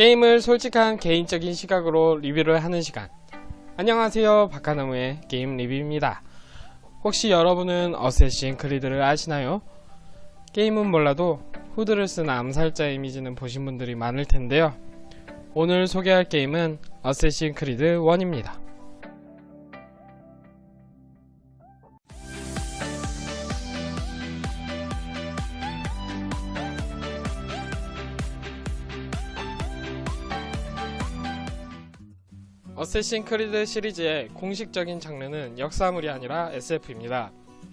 게임을 솔직한 개인적인 시각으로 리뷰를 하는 시간. 안녕하세요. 박하나무의 게임 리뷰입니다. 혹시 여러분은 어쌔신 크리드를 아시나요? 게임은 몰라도 후드를 쓴 암살자 이미지는 보신 분들이 많을 텐데요. 오늘 소개할 게임은 어쌔신 크리드 1입니다. 어쌔신 크리드 시리즈의 공식적인 장르는 역사물이 아니라 SF입니다.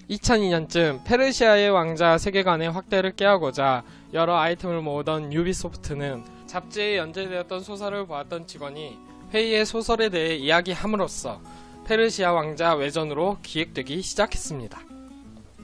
2002년쯤 페르시아의 왕자 세계관의 확대를 깨하고자 여러 아이템을 모으던 유비소프트는 잡지에 연재되었던 소설을 보았던 직원이 회의의 소설에 대해 이야기함으로써 페르시아 왕자 외전으로 기획되기 시작했습니다.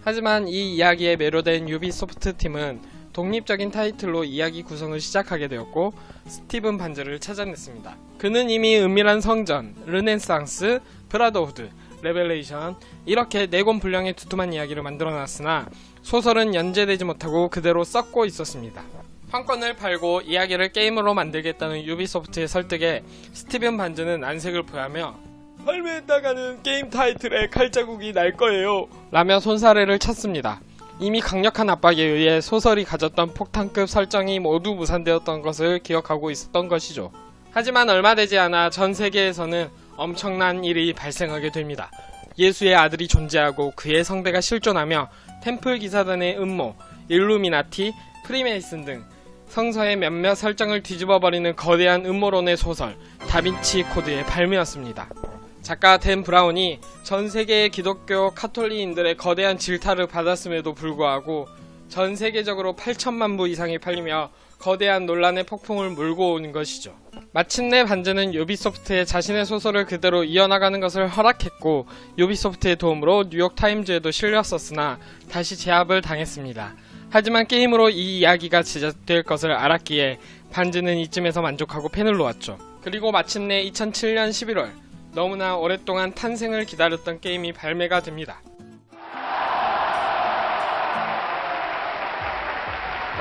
하지만 이 이야기에 매료된 유비소프트 팀은 독립적인 타이틀로 이야기 구성을 시작하게 되었고 스티븐 반즈를 찾아냈습니다. 그는 이미 은밀한 성전, 르네상스, 브라더후드, 레벨레이션 이렇게 네 권 분량의 두툼한 이야기를 만들어놨으나 소설은 연재되지 못하고 그대로 썩고 있었습니다. 판권을 팔고 이야기를 게임으로 만들겠다는 유비소프트의 설득에 스티븐 반즈는 안색을 표하며 발매했다가는 게임 타이틀에 칼자국이 날 거예요 라며 손사래를 쳤습니다. 이미 강력한 압박에 의해 소설이 가졌던 폭탄급 설정이 모두 무산되었던 것을 기억하고 있었던 것이죠. 하지만 얼마 되지 않아 전 세계에서는 엄청난 일이 발생하게 됩니다. 예수의 아들이 존재하고 그의 성대가 실존하며 템플 기사단의 음모, 일루미나티, 프리메이슨 등 성서의 몇몇 설정을 뒤집어버리는 거대한 음모론의 소설 다빈치 코드의 발매였습니다. 작가 댄 브라운이 전 세계의 기독교 카톨릭인들의 거대한 질타를 받았음에도 불구하고 전 세계적으로 8천만 부 이상이 팔리며 거대한 논란의 폭풍을 몰고 오는 것이죠. 마침내 반즈는 유비소프트에 자신의 소설을 그대로 이어나가는 것을 허락했고 유비소프트의 도움으로 뉴욕타임즈에도 실렸었으나 다시 제압을 당했습니다. 하지만 게임으로 이 이야기가 제작될 것을 알았기에 반즈는 이쯤에서 만족하고 펜을 놓았죠. 그리고 마침내 2007년 11월 너무나 오랫동안 탄생을 기다렸던 게임이 발매가 됩니다.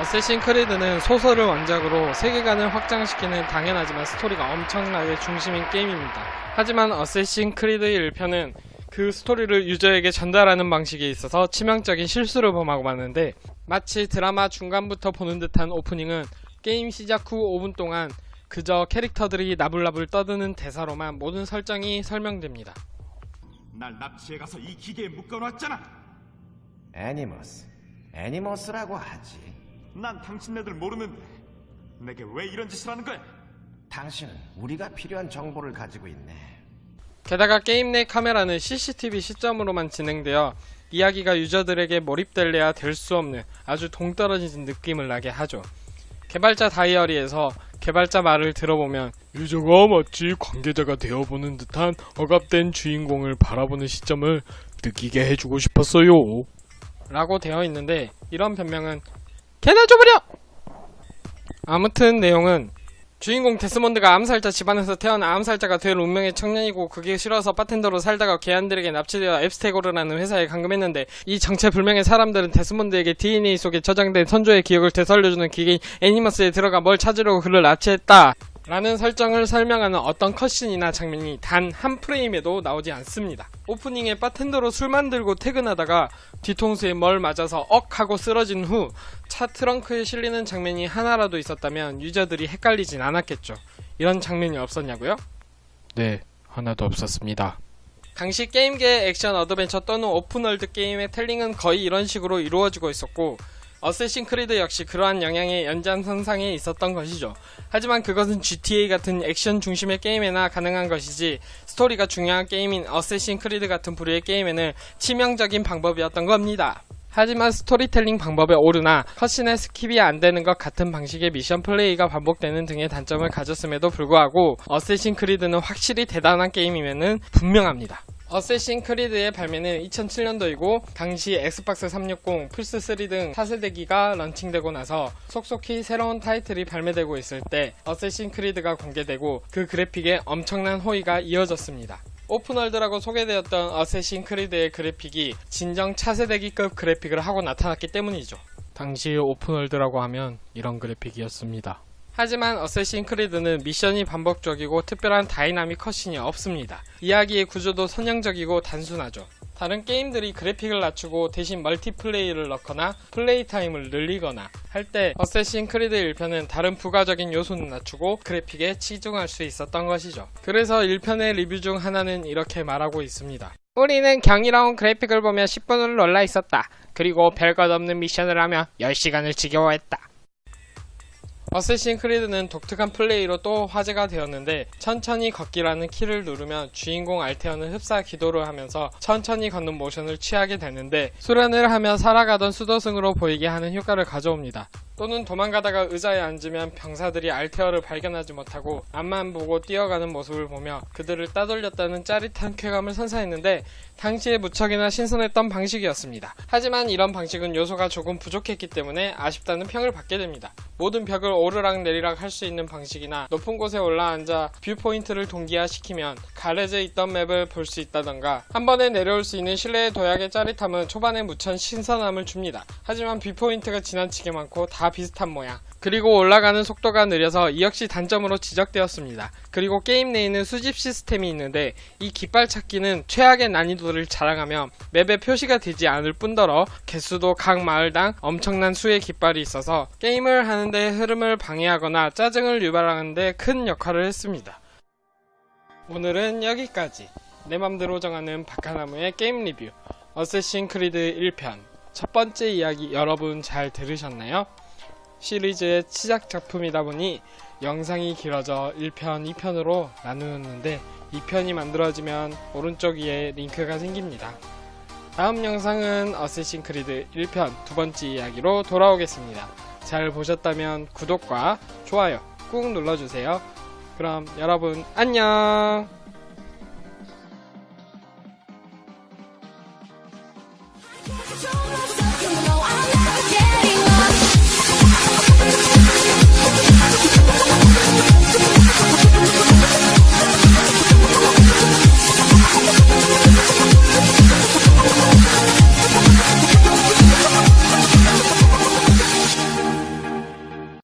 어쌔신 크리드는 소설을 원작으로 세계관을 확장시키는 당연하지만 스토리가 엄청나게 중심인 게임입니다. 하지만 어쌔신 크리드 1편은 그 스토리를 유저에게 전달하는 방식에 있어서 치명적인 실수를 범하고 마는데 마치 드라마 중간부터 보는 듯한 오프닝은 게임 시작 후 5분 동안 그저 캐릭터들이 나불나불 떠드는 대사로만 모든 설정이 설명됩니다. 날 납치해 가서 이 기계에 묶어놨잖아. 애니머스. 애니머스라고 하지. 난 당신네들 모르는데 내게 왜 이런 짓을 하는 거야? 당신은 우리가 필요한 정보를 가지고 있네. 게다가 게임 내 카메라는 CCTV 시점으로만 진행되어 이야기가 유저들에게 몰입될래야 될 수 없는 아주 동떨어진 느낌을 나게 하죠. 개발자 다이어리에서 개발자 말을 들어보면 유저가 마치 관계자가 되어보는 듯한 억압된 주인공을 바라보는 시점을 느끼게 해주고 싶었어요. 라고 되어 있는데 이런 변명은 개나 줘버려! 아무튼 내용은 주인공 데스몬드가 암살자 집안에서 태어나 암살자가 될 운명의 청년이고 그게 싫어서 바텐더로 살다가 개안들에게 납치되어 앱스테고르라는 회사에 감금했는데 이 정체불명의 사람들은 데스몬드에게 DNA 속에 저장된 선조의 기억을 되살려주는 기계인 애니머스에 들어가 뭘 찾으려고 그를 납치했다 라는 설정을 설명하는 어떤 컷신이나 장면이 단 한 프레임에도 나오지 않습니다. 오프닝에 바텐더로 술 만들고 퇴근하다가 뒤통수에 뭘 맞아서 억 하고 쓰러진 후 차 트렁크에 실리는 장면이 하나라도 있었다면 유저들이 헷갈리진 않았겠죠. 이런 장면이 없었냐고요? 네, 하나도 없었습니다. 당시 게임계의 액션 어드벤처 또는 오픈월드 게임의 텔링은 거의 이런 식으로 이루어지고 있었고 어쌔신 크리드 역시 그러한 영향의 연장선상에 있었던 것이죠. 하지만 그것은 GTA 같은 액션 중심의 게임에나 가능한 것이지 스토리가 중요한 게임인 어쌔신 크리드 같은 부류의 게임에는 치명적인 방법이었던 겁니다. 하지만 스토리텔링 방법에 오르나 컷신의 스킵이 안 되는 것 같은 방식의 미션 플레이가 반복되는 등의 단점을 가졌음에도 불구하고 어쌔신 크리드는 확실히 대단한 게임임에는 분명합니다. 어쌔신 크리드의 발매는 2007년도이고 당시 엑스박스 360, 플스3 등 차세대기가 런칭되고 나서 속속히 새로운 타이틀이 발매되고 있을 때 어쌔신 크리드가 공개되고 그 그래픽에 엄청난 호의가 이어졌습니다. 오픈월드라고 소개되었던 어쌔신 크리드의 그래픽이 진정 차세대기급 그래픽을 하고 나타났기 때문이죠. 당시 오픈월드라고 하면 이런 그래픽이었습니다. 하지만 어쌔신 크리드는 미션이 반복적이고 특별한 다이나믹 컷신이 없습니다. 이야기의 구조도 선형적이고 단순하죠. 다른 게임들이 그래픽을 낮추고 대신 멀티플레이를 넣거나 플레이 타임을 늘리거나 할 때 어쌔신 크리드 1편은 다른 부가적인 요소는 낮추고 그래픽에 치중할 수 있었던 것이죠. 그래서 1편의 리뷰 중 하나는 이렇게 말하고 있습니다. 우리는 경이로운 그래픽을 보며 10분을 놀라 있었다. 그리고 별것 없는 미션을 하며 10시간을 지겨워했다. 어쌔신 크리드는 독특한 플레이로 또 화제가 되었는데 천천히 걷기라는 키를 누르면 주인공 알테어는 흡사 기도를 하면서 천천히 걷는 모션을 취하게 되는데 수련을 하며 살아가던 수도승으로 보이게 하는 효과를 가져옵니다. 또는 도망가다가 의자에 앉으면 병사들이 알테어를 발견하지 못하고 앞만 보고 뛰어가는 모습을 보며 그들을 따돌렸다는 짜릿한 쾌감을 선사했는데 당시에 무척이나 신선했던 방식이었습니다. 하지만 이런 방식은 요소가 조금 부족했기 때문에 아쉽다는 평을 받게 됩니다. 모든 벽을 오르락 내리락 할 수 있는 방식이나 높은 곳에 올라앉아 뷰포인트를 동기화시키면 가려져 있던 맵을 볼 수 있다던가 한 번에 내려올 수 있는 실내의 도약의 짜릿함은 초반에 무천 신선함을 줍니다. 하지만 뷰포인트가 지나치게 많고 다 비슷한 모양. 그리고 올라가는 속도가 느려서 이 역시 단점으로 지적되었습니다. 그리고 게임 내에는 수집 시스템이 있는데 이 깃발 찾기는 최악의 난이도를 자랑하며 맵에 표시가 되지 않을 뿐더러 개수도 각 마을당 엄청난 수의 깃발이 있어서 게임을 하는데 흐름을 방해하거나 짜증을 유발하는데 큰 역할을 했습니다. 오늘은 여기까지 내 맘대로 정하는 박하나무의 게임 리뷰 어쌔신 크리드 1편 첫 번째 이야기 여러분 잘 들으셨나요? 시리즈의 시작 작품이다 보니 영상이 길어져 1편, 2편으로 나누었는데 2편이 만들어지면 오른쪽 위에 링크가 생깁니다. 다음 영상은 어쌔신 크리드 1편 두 번째 이야기로 돌아오겠습니다. 잘 보셨다면 구독과 좋아요 꾹 눌러주세요. 그럼 여러분 안녕!